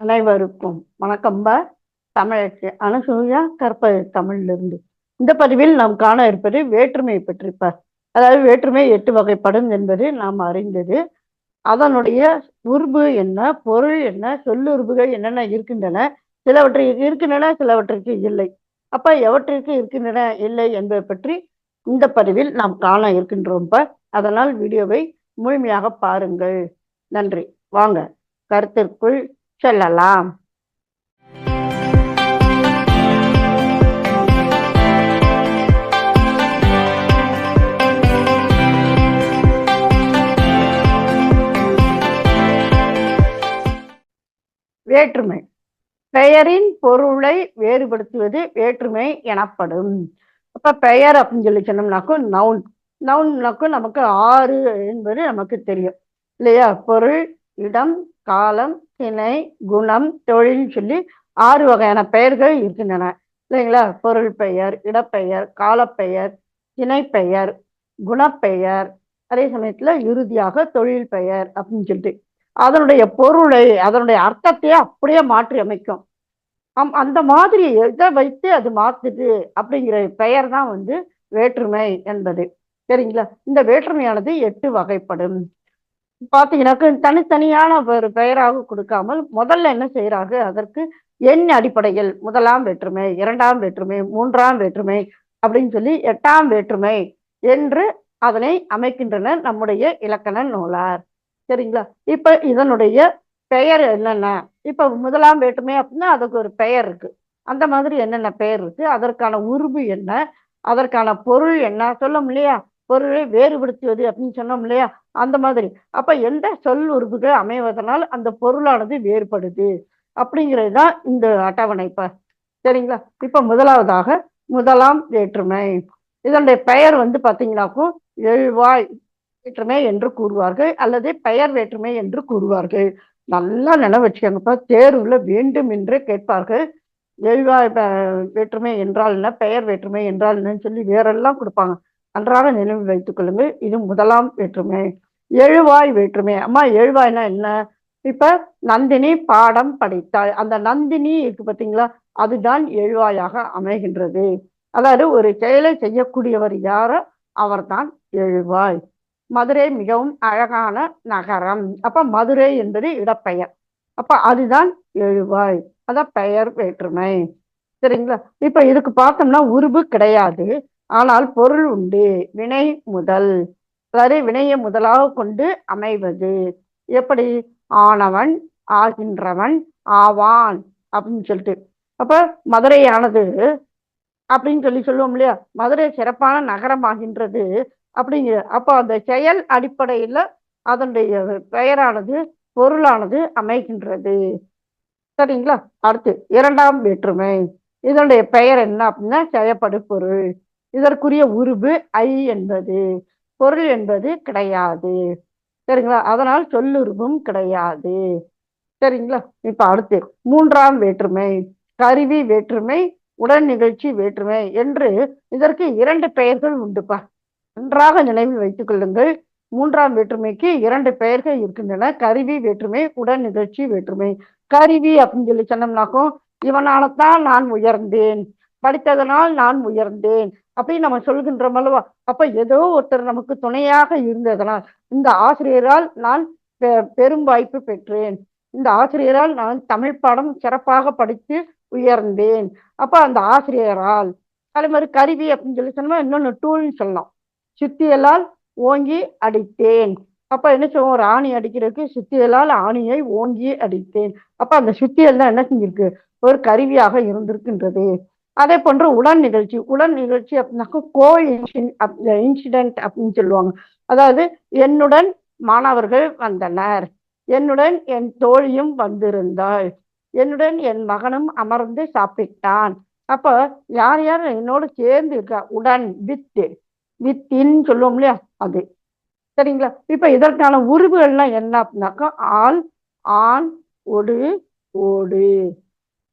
அனைவருக்கும் வணக்கம்பா தமிழச்சு அனுசூயா கற்பது தமிழிலிருந்து. இந்த பதிவில் நாம் காண இருப்பது வேற்றுமையை பற்றிப்பார் அதாவது வேற்றுமை எட்டு வகைப்படும் என்பது நாம் அறிந்தது. அதனுடைய உருபு என்ன பொருள் என்ன சொல்லுறுப்புகள் என்னென்ன இருக்கின்றன சிலவற்றிற்கு இருக்கின்றன சிலவற்றிற்கு இல்லை. அப்ப எவற்றிற்கு இருக்கின்றன இல்லை என்பதை பற்றி இந்த பதிவில் நாம் காண இருக்கின்றோம்ப்பா அதனால் வீடியோவை முழுமையாக பாருங்கள். நன்றி. வாங்க. கருத்திற்குள் சொல்லலாம். வேற்றுமை. பெயரின் பொருளை வேறுபடுத்துவது வேற்றுமை எனப்படும். அப்ப பெயர் அப்படின்னு சொல்லி சொன்னோம்னாக்கும் நவுன் நவுன்னாக்கும் நமக்கு ஆறு என்பது நமக்கு தெரியும். இல்லையா? பொருள் இடம் காலம் திணை குணம் தொழில்னு சொல்லி ஆறு வகையான பெயர்கள் இருக்கின்றன. இல்லைங்களா பொருள் பெயர் இடப்பெயர் காலப்பெயர் திணைப்பெயர் குணப்பெயர் அதே சமயத்துல இறுதியாக தொழில் பெயர் அப்படின்னு சொல்லிட்டு. அதனுடைய பொருளை அதனுடைய அர்த்தத்தையே அப்படியே மாற்றி அமைக்கும். அம் அந்த மாதிரி எதை வைத்து அது மாத்துது அப்படிங்கிற பெயர் தான் வந்து வேற்றுமை என்பது. சரிங்களா? இந்த வேற்றுமையானது எட்டு வகைப்படும். பாத்தீங்கன்னாக்க தனித்தனியான ஒரு பெயராக கொடுக்காமல் முதல்ல என்ன செய்யறாங்க அதற்கு எண் அடிப்படையில் முதலாம் வேற்றுமை இரண்டாம் வேற்றுமை மூன்றாம் வேற்றுமை அப்படின்னு சொல்லி எட்டாம் வேற்றுமை என்று அதனை அமைக்கின்றனர் நம்முடைய இலக்கண நூலார். சரிங்களா? இப்ப இதனுடைய பெயர் என்னென்ன? இப்ப முதலாம் வேற்றுமை அப்படின்னா அதுக்கு ஒரு பெயர் இருக்கு. அந்த மாதிரி என்னென்ன பெயர் இருக்கு? அதற்கான உருவு என்ன? அதற்கான பொருள் என்ன? சொல்ல இல்லையா? பொருளை வேறுபடுத்துவது அப்படின்னு சொன்னோம் இல்லையா? அந்த மாதிரி. அப்ப எந்த சொல் உறுப்புகள் அமைவதனால் அந்த பொருளானது வேறுபடுது? அப்படிங்கிறது தான் இந்த அட்டவணைப்ப சரிங்களா? இப்ப முதலாவதாக முதலாம் வேற்றுமை. இதனுடைய பெயர் வந்து பாத்தீங்கன்னாக்கும் எழுவாய் வேற்றுமை என்று கூறுவார்கள் அல்லது பெயர் வேற்றுமை என்று கூறுவார்கள். நல்லா நினைவு வச்சுக்கோங்கப்பா. தேர்வுல வேண்டும் என்று கேட்பார்கள். எழுவாய் வேற்றுமை என்றால் என்ன? பெயர் வேற்றுமை என்றால் என்னன்னு சொல்லி வேறெல்லாம் கொடுப்பாங்க. அன்றாட நினைவு வைத்துக் கொள்ளுங்கள். இது முதலாம் வேற்றுமை. எழுவாய் வேற்றுமை. அம்மா எழுவாய்னா என்ன? இப்ப நந்தினி பாடம் படித்தாள். அந்த நந்தினி இருக்கு பார்த்தீங்களா அதுதான் எழுவாயாக அமைகின்றது. அதாவது ஒரு செயலை செய்யக்கூடியவர் யாரோ அவர்தான் எழுவாய். மதுரை மிகவும் அழகான நகரம். அப்ப மதுரை என்பது இடப்பெயர். அப்ப அதுதான் எழுவாய். அதான் பெயர் வேற்றுமை. சரிங்களா? இப்ப இதுக்கு பார்த்தோம்னா உருவு கிடையாது. ஆனால் பொருள் உண்டு. வினை முதல். அதாவது வினையை முதலாக கொண்டு அமைவது. எப்படி? ஆனவன் ஆகின்றவன் ஆவான் அப்படின்னு சொல்லிட்டு. அப்ப மதுரையானது அப்படின்னு சொல்லி சொல்லுவோம் இல்லையா? மதுரை சிறப்பான நகரம் ஆகின்றது அப்படிங்கிற. அப்போ அந்த செயல் அடிப்படையில் அதனுடைய பெயரானது பொருளானது அமைகின்றது. சரிங்களா? அடுத்து இரண்டாம் வேற்றுமை. இதனுடைய பெயர் என்ன அப்படின்னா செயப்படு பொருள் இதற்குரிய உருவு ஐ என்பது பொருள் என்பது கிடையாது. சரிங்களா? அதனால் சொல்லுருவும் கிடையாது. சரிங்களா? இப்ப அடுத்து மூன்றாம் வேற்றுமை கருவி வேற்றுமை உடன் நிகழ்ச்சி வேற்றுமை என்று இதற்கு இரண்டு பெயர்கள் உண்டுப்பா. நன்றாக நினைவில் வைத்துக் கொள்ளுங்கள். மூன்றாம் வேற்றுமைக்கு இரண்டு பெயர்கள் இருக்கின்றன. கருவி வேற்றுமை உடன் நிகழ்ச்சி வேற்றுமை. கருவி அப்படின்னு சொல்லி சொன்னோம்னாக்கும் இவனால தான் நான் உயர்ந்தேன். படித்ததனால் நான் உயர்ந்தேன். அப்படின்னு நம்ம சொல்கின்றோம் அல்லவா? அப்ப ஏதோ ஒருத்தர் நமக்கு துணையாக இருந்ததனால் இந்த ஆசிரியரால் நான் பெரும் வாய்ப்பு பெற்றேன். இந்த ஆசிரியரால் நான் தமிழ் பாடம் சிறப்பாக படித்து உயர்ந்தேன். அப்ப அந்த ஆசிரியரால் அதே மாதிரி கருவி அப்படின்னு சொல்லி சொன்னா இன்னொன்னு டூல்னு சொல்லலாம். சுத்தியலால் ஓங்கி அடித்தேன். அப்ப என்ன சொல்லுவோம்? ஒரு ஆணி அடிக்கிறதுக்கு சுத்தியலால் ஆணியை ஓங்கி அடித்தேன். அப்ப அந்த சுத்தியல் தான் என்ன செஞ்சிருக்கு? ஒரு கருவியாக இருந்திருக்கின்றது. அதே போன்று உடன் நிகழ்ச்சி. உடன் நிகழ்ச்சி அப்படின்னாக்கா கோ இன்சிடென்ட் அப்படின்னு சொல்லுவாங்க. அதாவது என்னுடன் மாணவர்கள் வந்தனர். என்னுடன் என் தோழியும் வந்திருந்தாள். என்னுடன் என் மகனும் அமர்ந்து சாப்பிட்டான். அப்ப யார் யார் என்னோட சேர்ந்து இருக்கா? உடன் வித்து. வித்தின்னு சொல்லுவோம் இல்லையா? அது. சரிங்களா? இப்போ இதற்கான உருவுகள்லாம் என்ன அப்படின்னாக்கா ஆள் ஆண் ஒடு ஓடு.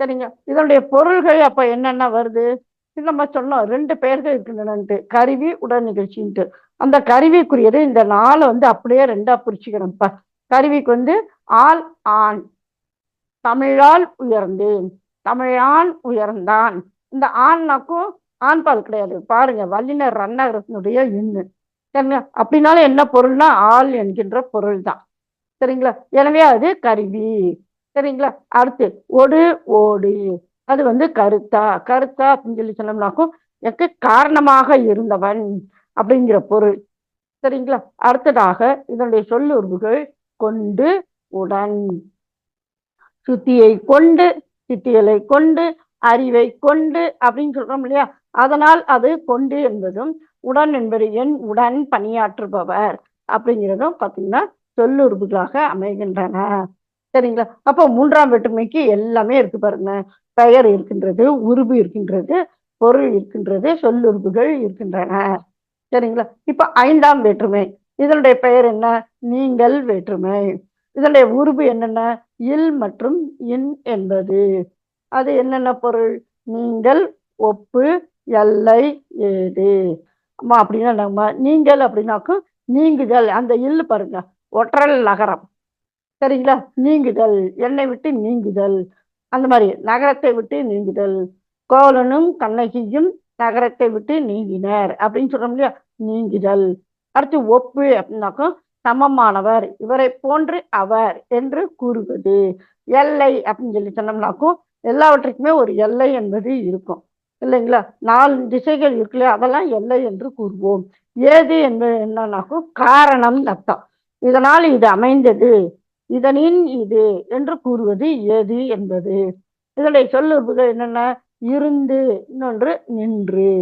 சரிங்க. இதனுடைய பொருள்கள் அப்ப என்னென்ன வருது? நம்ம சொன்னோம். ரெண்டு பெயர்கள் இருக்கின்றனன்ட்டு. கருவி உடல் நிகழ்ச்சின்ட்டு. அந்த கருவிக்குரியது இந்த நாளை வந்து அப்படியே ரெண்டா பிரிச்சுக்கணும்ப்பா கருவிக்கு வந்து ஆள் ஆண். தமிழால் உயர்ந்தேன். தமிழான் உயர்ந்தான். இந்த ஆண்னாக்கும் ஆண் பால் கிடையாது. பாருங்க வல்லினர் ரன்னகரத்தினுடைய எண்ணு. சரிங்க அப்படின்னாலும் என்ன பொருள்னா ஆள் என்கின்ற பொருள் தான் சரிங்களா? எனவே அது கருவி. சரிங்களா? அடுத்து ஒடு ஓடு. அது வந்து கருத்தா? கருத்தா அப்படின்னு சொல்லி சொன்னோம்னாக்கும் எனக்கு காரணமாக இருந்தவன் அப்படிங்கிற பொருள். சரிங்களா? அடுத்ததாக இதனுடைய சொல்லுறவுகள் கொண்டு உடன். சுத்தியை கொண்டு சித்தியலை கொண்டு அறிவை கொண்டு அப்படின்னு சொல்றோம் இல்லையா? அதனால் அது கொண்டு என்பதும் உடன் என்பது என் உடன் பணியாற்றுபவர் அப்படிங்கிறதும் பார்த்தீங்கன்னா சொல்லுறுப்புகளாக அமைகின்றன. சரிங்களா? அப்போ மூன்றாம் வேற்றுமைக்கு எல்லாமே இருக்கு பாருங்க. பெயர் இருக்கின்றது உருவு இருக்கின்றது பொருள் இருக்கின்றது சொல்லுறுப்புகள் இருக்கின்றன. சரிங்களா? இப்ப ஐந்தாம் வேற்றுமை. இதனுடைய பெயர் என்ன? நீங்கள் வேற்றுமை. இதனுடைய உருவு என்னென்ன? இல் மற்றும் இன் என்பது. அது என்னென்ன பொருள்? நீங்கள் ஒப்பு எல்லை ஏது. ஆமா அப்படின்னா நம்ம நீங்கள் அப்படின்னாக்கும் நீங்குதல். அந்த இல் பாருங்க. ஒற்றல் நகரம். சரிங்களா? நீங்குதல். என்னை விட்டு நீங்குதல். அந்த மாதிரி நகரத்தை விட்டு நீங்குதல். கோவலனும் கண்ணகியும் நகரத்தை விட்டு நீங்கினர் அப்படின்னு சொல்றோம் இல்லையா? நீங்குதல். அடுத்து ஒப்பு அப்படின்னாக்கும் சமமானவர். இவரை போன்று அவர் என்று கூறுவது. எல்லை அப்படின்னு சொல்லி சொன்னோம்னாக்கும் எல்லாவற்றுக்குமே ஒரு எல்லை என்பது இருக்கும். இல்லைங்களா? நாலு திசைகள் இருக்கு இல்லையா? அதெல்லாம் எல்லை என்று கூறுவோம். ஏது என்பது என்னன்னாக்கும் காரணம் அர்த்தம். இதனால் இது அமைந்தது. இதனின் இது என்று கூறுவது எது என்பது. இதனுடைய சொல்லுறவுகள் என்னென்ன? இருந்து இன்னொன்று நின்று.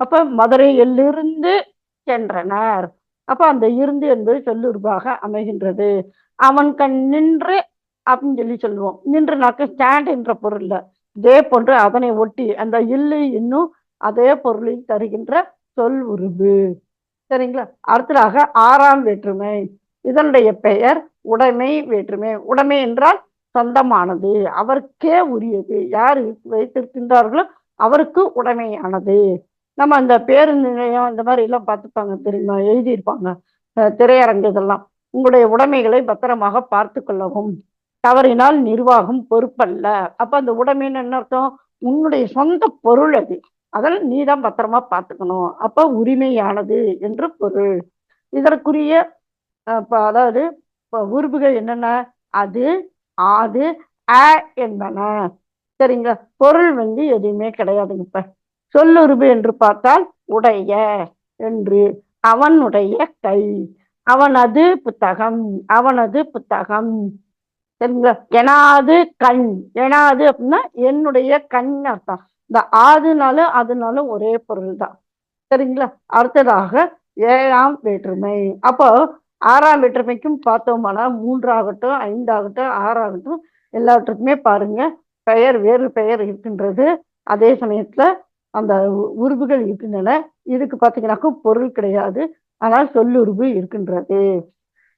அப்ப மதுரையிலிருந்து சென்றனர். அப்ப அந்த இருந்து என்பது சொல்லுறவாக அமைகின்றது. அவன் கண் நின்று அப்படின்னு சொல்லி சொல்லுவோம். நின்றுனாக்க ஸ்டாண்ட் என்ற பொருள்ல இதே போன்று அதனை ஒட்டி அந்த இல்லு இன்னும் அதே பொருளை தருகின்ற சொல் உருவு சரிங்களா? அடுத்ததாக ஆறாம் வேற்றுமை. இதனுடைய பெயர் உடைமை வேற்றுமை. உடைமை என்றால் சொந்தமானது அவருக்கே உரியது. யார் வைத்திருக்கின்றார்களோ அவருக்கு உடைமையானது. நம்ம அந்த பேருந்து நிலையம் இந்த மாதிரி எல்லாம் பார்த்துப்பாங்க தெரியுமா? எழுதியிருப்பாங்க திரையரங்கு இதெல்லாம் உங்களுடைய உடைமைகளை பத்திரமாக பார்த்து கொள்ளவும். தவறினால் நிர்வாகம் பொறுப்பல்ல. அப்ப அந்த உடைமைன்னு என்ன அர்த்தம்? உன்னுடைய சொந்த பொருள் அது. அதில் நீ தான் பத்திரமா பார்த்துக்கணும். அப்ப உரிமையானது என்று பொருள். இதற்குரிய அதாவது உறுப்புகள் என்னென்ன? அது ஆது அ என்பன. சரிங்களா? பொருள் வந்து எதுவுமே கிடையாதுங்க இப்ப. சொல்லுருபு என்று பார்த்தால் உடைய என்று. அவனுடைய கை. அவனது புத்தகம். அவனது புத்தகம். சரிங்களா? எனாது கண். எனாது அப்படின்னா என்னுடைய கண் அர்த்தம். இந்த ஆதுனாலும் அதுனாலும் ஒரே பொருள் தான் சரிங்களா? அடுத்ததாக ஏழாம் வேற்றுமை. அப்போ ஆறாம் வேற்றுமைக்கும் பார்த்தோம்னா மூன்றாகட்டும் ஐந்தாகட்டும் ஆறாகட்டும் எல்லாவற்றுக்குமே பாருங்க பெயர் வேறு பெயர் இருக்கின்றது. அதே சமயத்துல அந்த உருவுகள் இருக்கின்றன. இதுக்கு பார்த்தீங்கன்னாக்கும் பொருள் கிடையாது. ஆனால் சொல்லுருவு இருக்கின்றது.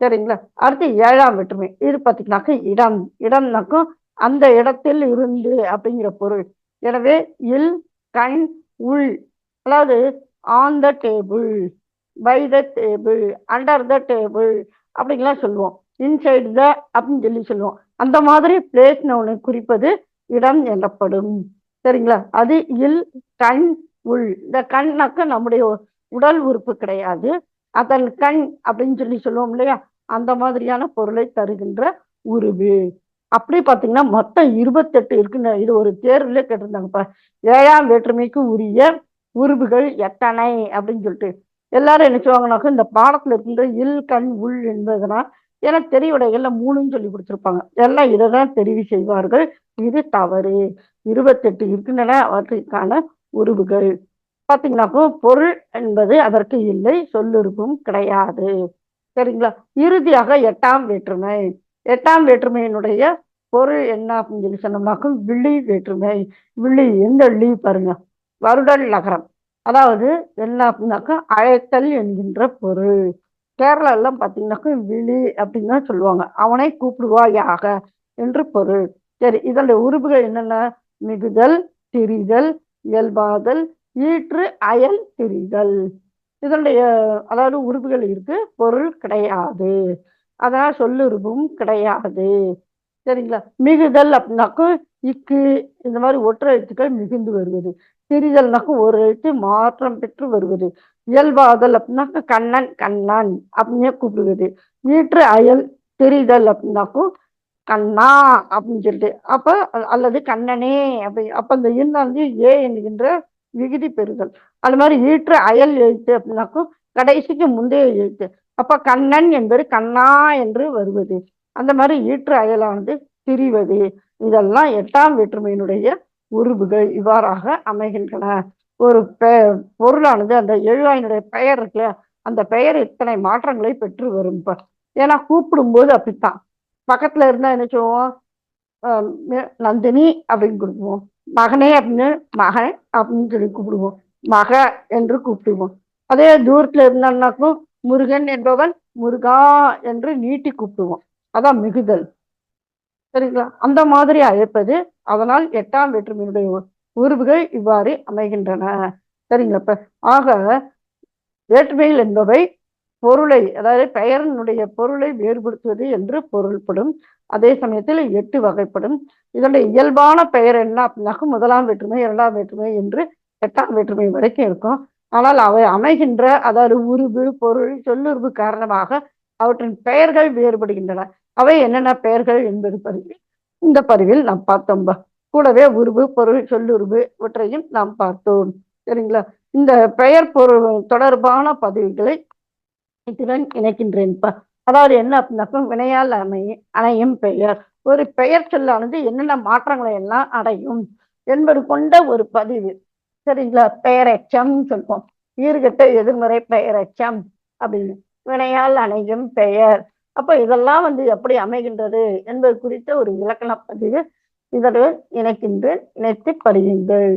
சரிங்களா? அடுத்து ஏழாம் வேற்றுமை. இது பார்த்தீங்கன்னாக்க இடம். இடம்னாக்கும் அந்த இடத்தில் இருந்து அப்படிங்கிற பொருள். எனவே இல் கண் உள். அதாவது on the table by the table under the table அப்படிங்கலாம் சொல்லுவோம். இன்சைடு த அப்படின்னு சொல்லி சொல்லுவோம். அந்த மாதிரி பிளேஸ் ஒன்று குறிப்பது இடம் எனப்படும். சரிங்களா? அது இல் கண் உள். இந்த கண்ணாக்க நம்முடைய உடல் உறுப்பு கிடையாது. அதன் கண் அப்படின்னு சொல்லி சொல்லுவோம் இல்லையா? அந்த மாதிரியான பொருளை தருகின்ற உருவு. அப்படி பார்த்தீங்கன்னா மொத்தம் இருபத்தெட்டு இருக்குன்னு இது ஒரு தேர்வுல கேட்டிருந்தாங்கப்பா ஏழாம் வேற்றுமைக்கு உரிய உருவுகள் எத்தனை அப்படின்னு சொல்லிட்டு. எல்லாரும் என்ன சொல்லுவாங்கனாக்கா இந்த பாடத்துல இருக்கின்ற இல் கண் உள் என்பதுனா ஏன்னா தெரிவுடைகள்ல மூணுன்னு சொல்லி கொடுத்துருப்பாங்க. எல்லாம் இதை தான் தெரிவு செய்வார்கள். இது தவறு. இருபத்தெட்டு இருக்கின்றன. அவற்றுக்கான உருவுகள். பார்த்தீங்கன்னாக்கோ பொருள் என்பது அதற்கு இல்லை. சொல்லுறுப்பும் கிடையாது. சரிங்களா? இறுதியாக எட்டாம் வேற்றுமை. எட்டாம் வேற்றுமையினுடைய பொருள் என்ன அப்படின்னு சொல்லி சொன்னோம்னாக்கும் விழி வேற்றுமை. விழி எந்த விழி பாருங்க. வருடல் நகரம். அதாவது என்ன அப்படின்னாக்கா அழைத்தல் என்கின்ற பொருள். கேரளா எல்லாம் பார்த்தீங்கன்னாக்கா விழி அப்படின்னு தான் சொல்லுவாங்க. அவனை கூப்பிடுவாயாக என்று பொருள். சரி இதனுடைய உறுப்புகள் என்னென்ன? மிகுதல் திரிதல் இயல்பாதல் ஈற்று அயல் திரிதல். இதனுடைய அதாவது உறுப்புகள் இருக்கு. பொருள் கிடையாது. அதனால் சொல்லுறுப்பும் கிடையாது. சரிங்களா? மிகுதல் அப்படின்னாக்கும் இக்கு இந்த மாதிரி ஒற்றை எழுத்துக்கள் மிகுந்து வருவது. திரிதல்னாக்க ஒரு எழுத்து மாற்றம் பெற்று வருவது. இயல்பாதல் அப்படின்னாக்க கண்ணன் கண்ணன் அப்படின்னே கூப்பிடுவது. ஈற்று அயல் திரிதல் அப்படின்னாக்கும் கண்ணா அப்படின்னு சொல்லிட்டு. அப்ப அல்லது கண்ணனே அப்படி. அப்ப இந்த இன்ன வந்து ஏ என்கின்ற விகுதி பெறுதல். அது மாதிரி ஈற்று அயல் எழுத்து அப்படின்னாக்கும் கடைசிக்கு முந்தைய எழுத்து. அப்ப கண்ணன் என்பது கண்ணா என்று வருவது. அந்த மாதிரி ஈற்று அயலானது திரிவது. இதெல்லாம் எட்டாம் வேற்றுமையினுடைய உருவுகள் இவ்வாறாக அமைகின்றன. ஒரு பெ பொருளானது அந்த எழுவாயினுடைய பெயர் இருக்குல்ல அந்த பெயர் இத்தனை மாற்றங்களை பெற்று வரும். இப்போ ஏன்னா கூப்பிடும்போது அப்படித்தான். பக்கத்துல இருந்தா என்ன சொல்லுவோம்? ஆஹ் நந்தினி அப்படின்னு கொடுப்போம் மகனே அப்படின்னு மகன் அப்படின்னு சொல்லி கூப்பிடுவோம். மக என்று கூப்பிடுவோம். அதே தூரத்துல இருந்தான்னாக்கும் முருகன் என்பவன் முருகா என்று நீட்டி கூப்பிடுவோம். அதான் மிகுதல். சரிங்களா? அந்த மாதிரி அழைப்பது அதனால் எட்டாம் வேற்றுமையினுடைய உருவுகள் இவ்வாறு அமைகின்றன. சரிங்களா? இப்ப ஆக வேற்றுமைகள் என்பவை பொருளை அதாவது பெயரினுடைய பொருளை வேறுபடுத்துவது என்று பொருள்படும். அதே சமயத்தில் எட்டு வகைப்படும். இதனுடைய இயல்பான பெயர் என்ன அப்படின்னாக்க முதலாம் வேற்றுமை இரண்டாம் வேற்றுமை என்று எட்டாம் வேற்றுமை வரைக்கும் இருக்கும். ஆனால் அவை அமைகின்ற அதாவது உருவு பொருள் சொல்லுருவு காரணமாக அவற்றின் பெயர்கள் வேறுபடுகின்றன. அவை என்னென்ன பெயர்கள் என்பது பதிவில் இந்த பதிவில் நாம் பார்த்தோம்பா கூடவே உருவு பொருள் சொல்லுருவு இவற்றையும் நாம் பார்த்தோம். சரிங்களா? இந்த பெயர் பொருள் தொடர்பான பதிவுகளை இத்துடன் இணைக்கின்றேன்ப்பா அதாவது என்ன அப்படின்னாக்கா வினையால் அமை அணையும் பெயர். ஒரு பெயர் சொல்லானது என்னென்ன மாற்றங்களை எல்லாம் அடையும் என்பது கொண்ட ஒரு பதிவு. சரிங்களா? பெயரச்சம் சொல்வோம். ஈர்கட்ட எதிர்மறை பெயரச்சம் அப்படின்னு. வினையால் அணையும் பெயர். அப்ப இதெல்லாம் வந்து எப்படி அமைகின்றது என்பது குறித்த ஒரு இலக்கண பதிவு இதனுடன் இணைக்கின்றேன் இணைத்து படியுங்கள்.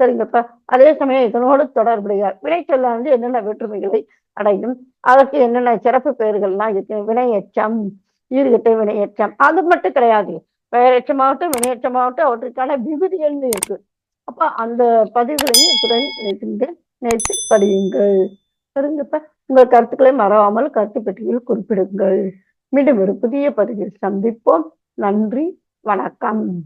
சரிங்கப்பா அதே சமயம் இதனோடு தொடர்புடைய வினைச்சொல்ல வந்து என்னென்ன வேற்றுமைகளை அடையும் அதற்கு என்னென்ன சிறப்பு பெயர்கள்லாம் இருக்கு வினையச்சம் ஈறுகட்ட வினையச்சம் அது மட்டும் கிடையாது. பெயரச்சமாகட்டும் வினையச்சமாகட்டும் அவற்றுக்கான விகுதிகள்னு இருக்கு. அப்ப அந்த பதிவுகளையும் இத்துடன் இணைக்கின்றேன் நினைத்து படியுங்கள். சரிங்கப்பா உங்கள் கருத்துக்களை மறவாமல் கருத்து பெட்டியில் குறிப்பிடுங்கள். மீண்டும் ஒரு புதிய பதிவில் சந்திப்போம். நன்றி. வணக்கம்.